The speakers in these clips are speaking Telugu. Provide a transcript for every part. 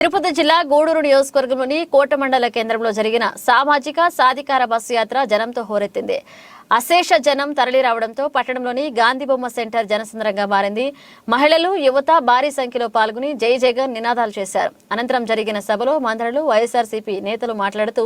తిరుపతి జిల్లా గూడూరు నియోజకవర్గంలోని కోట మండల కేంద్రంలో జరిగిన సామాజిక సాధికార బస్సు యాత్ర జనంతో హోరెత్తింది. అశేష జనం తరలి రావడంతో పట్టణంలోని గాంధీ బొమ్మ సెంటర్ జనసంద్రంగా మారింది. మహిళలు యువత భారీ సంఖ్యలో పాల్గొని జై జగన్ నినాదాలు చేశారు. అనంతరం జరిగిన సభలో మంత్రులు వైఎస్ఆర్సీపీ నేతలు మాట్లాడుతూ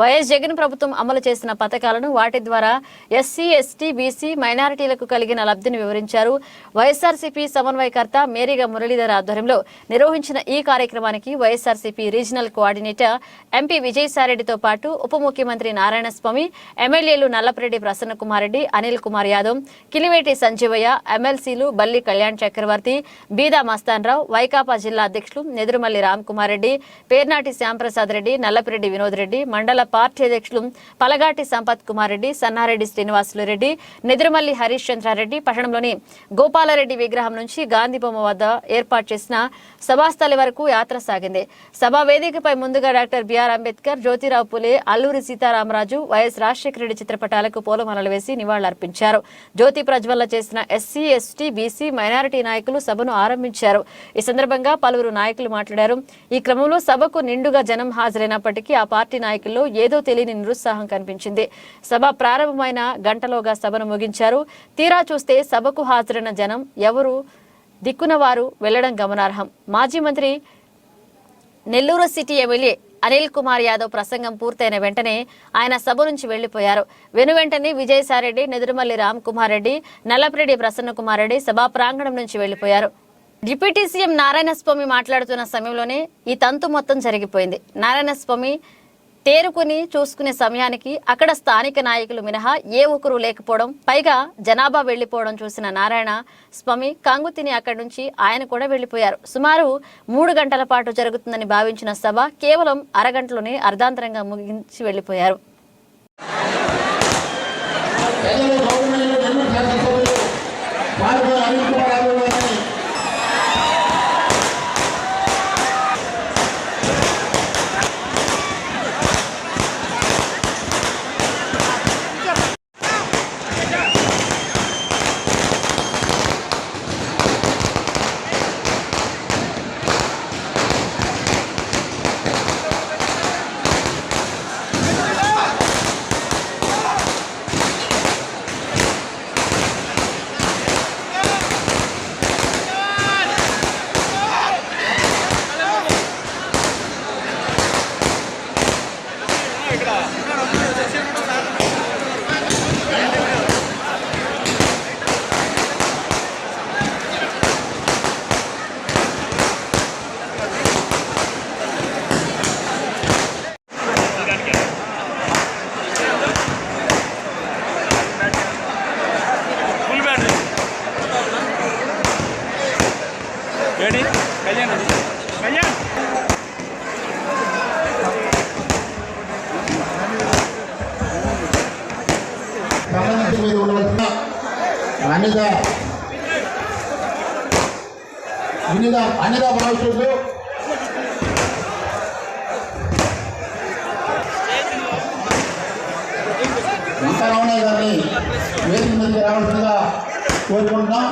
వైఎస్ జగన్ ప్రభుత్వం అమలు చేసిన పథకాలను వాటి ద్వారా ఎస్సీ ఎస్టీ బీసీ మైనారిటీలకు కలిగిన లబ్ధిని వివరించారు. వైఎస్ఆర్సీపీ సమన్వయకర్త మేరీగా మురళీధర్ ఆధ్వర్యంలో నిర్వహించిన ఈ కార్యక్రమానికి వైఎస్ఆర్సీపీ రీజనల్ కోఆర్డినేటర్ ఎంపీ విజయసాయిరెడ్డితో పాటు ఉప ముఖ్యమంత్రి నారాయణస్వామి ఎమ్మెల్యేలు నల్లపరెడ్డి ప్రసన్న కుమార్ రెడ్డి అనిల్ కుమార్ యాదవ్ కిలివేటి సంజీవయ్య ఎమ్మెల్సీలు బల్లి కళ్యాణ్ చక్రవర్తి బీదా మస్తాన్రావు వైకాపా జిల్లా అధ్యక్షులు నెదురుమల్లి రామ్ కుమార్ రెడ్డి పేర్నాటి శ్యాంప్రసాద్ రెడ్డి నల్లపిరెడ్డి వినోద్ రెడ్డి మండల పార్టీ అధ్యక్షులు పలగాటి సంపత్ కుమార్ రెడ్డి సన్నారెడ్డి శ్రీనివాసులు రెడ్డి నెదురుమల్లి హరీష్ చంద్రారెడ్డి పట్టణంలోని గోపాలరెడ్డి విగ్రహం నుంచి గాంధీ బొమ్మ వద్ద ఏర్పాటు చేసిన సభాస్థలి వరకు యాత్ర సాగింది. సభా వేదికపై ముందుగా doctor B R Ambedkar Jyotirao Phule Alluri Sitarama Raju Y S Rajasekhara Reddy చిత్రపటాలకు పూలమాలలు వేసి నివాళులర్పించారు. జ్యోతి ప్రజ్వల్ల చేసిన ఎస్సీ ఎస్టీ బీసీ మైనారిటీ నాయకులు సభను ఆరంభించారు. ఈ సందర్భంగా పలువురు నాయకులు మాట్లాడారు. ఈ క్రమంలో సభకు నిండుగా జనం హాజరైనప్పటికీ ఆ పార్టీ నాయకుల్లో ఏదో తెలియని నిరుత్సాహం కనిపించింది. సభ ప్రారంభమైన గంటలోగా సభను ముగించారు. తీరా చూస్తే సభకు హాజరైన జనం ఎవరు? దిక్కున వారు వెళ్ళడం గమనార్హం. మాజీ మంత్రి నెల్లూరు సిటీ ఎమ్మెల్యే అనిల్ కుమార్ యాదవ్ ప్రసంగం పూర్తయిన వెంటనే ఆయన సభ నుంచి వెళ్ళిపోయారు వెను వెంటనే విజయసాయిరెడ్డి నెదురుమల్లి రామ్ కుమార్ రెడ్డి నల్లపరెడ్డి ప్రసన్న కుమార్ రెడ్డి సభా ప్రాంగణం నుంచి వెళ్ళిపోయారు డిప్యూటీ సీఎం నారాయణస్వామి మాట్లాడుతున్న సమయంలోనే ఈ తంతు మొత్తం జరిగిపోయింది. నారాయణస్వామి తేరుకుని చూసుకునే సమయానికి అక్కడ స్థానిక నాయకులు మినహా ఏ ఒక్కరూ లేకపోవడం పైగా జనాభా వెళ్ళిపోవడం చూసిన నారాయణ స్వామి కాంగుతిని అక్కడి నుంచి ఆయన కూడా వెళ్ళిపోయారు సుమారు మూడు గంటల పాటు జరుగుతుందని భావించిన సభ కేవలం అరగంటలోనే అర్ధాంతరంగా ముగించి వెళ్ళిపోయారు ప్రజలు రెడీ కళ్యాణ్ కళ్యాణ్ సంబంధించి మీద ఉండవలసిన అనిత వినిద అనిత భవిష్యత్తు వెంకటరమణయ్య గారిని వేదిక మీదకి రావాల్సిందిగా కోరుకుంటున్నాం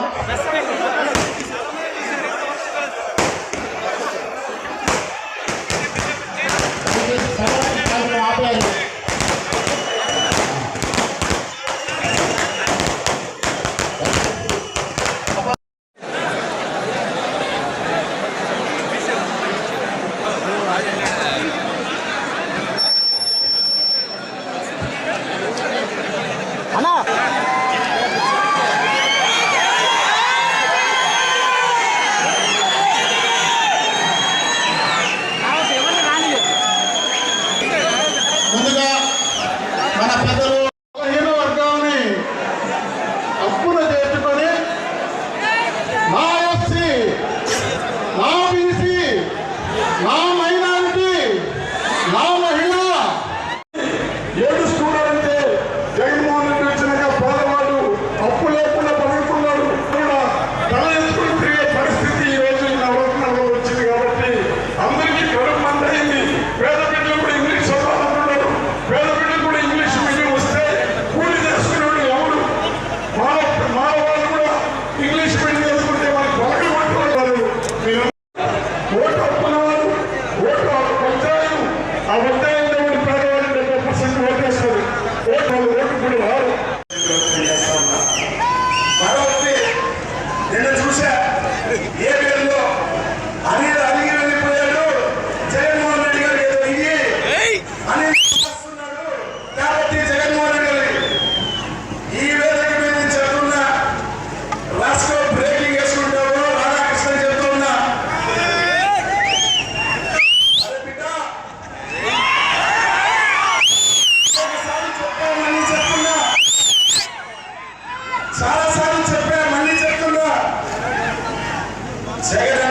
Say it.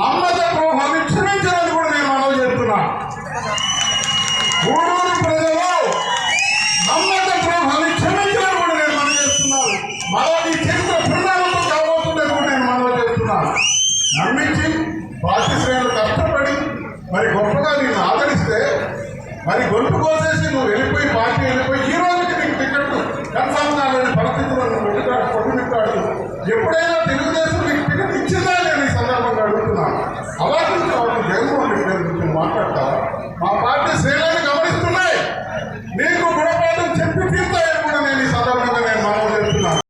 నమ్మద ప్రభుత్వాన్ని క్షమించాలని కూడా నేను మనవి చెప్తున్నా గూడూరు ప్రజలు నమ్మద ప్రభుత్వాన్ని క్షమించాలని కూడా నేను మనవి చేస్తున్నాను మళ్ళీ చరిత్ర పుణ్యాలతో కాబోతుందని కూడా నేను మనవి చేస్తున్నాను నమ్మించి బాధ్యశ్రేణులు కష్టపడి మరి గొప్పగా నేను ఆదరిస్తే మరి గొంతు కోసేసి నువ్వు వెళ్ళిపోయి పార్టీ వెళ్ళిపోయి ఈ రోజుకి నీకు టికెట్ కన్ఫర్మ్ కాలేని పరిస్థితుల్లో నువ్వు వెళ్ళి ఎప్పుడైనా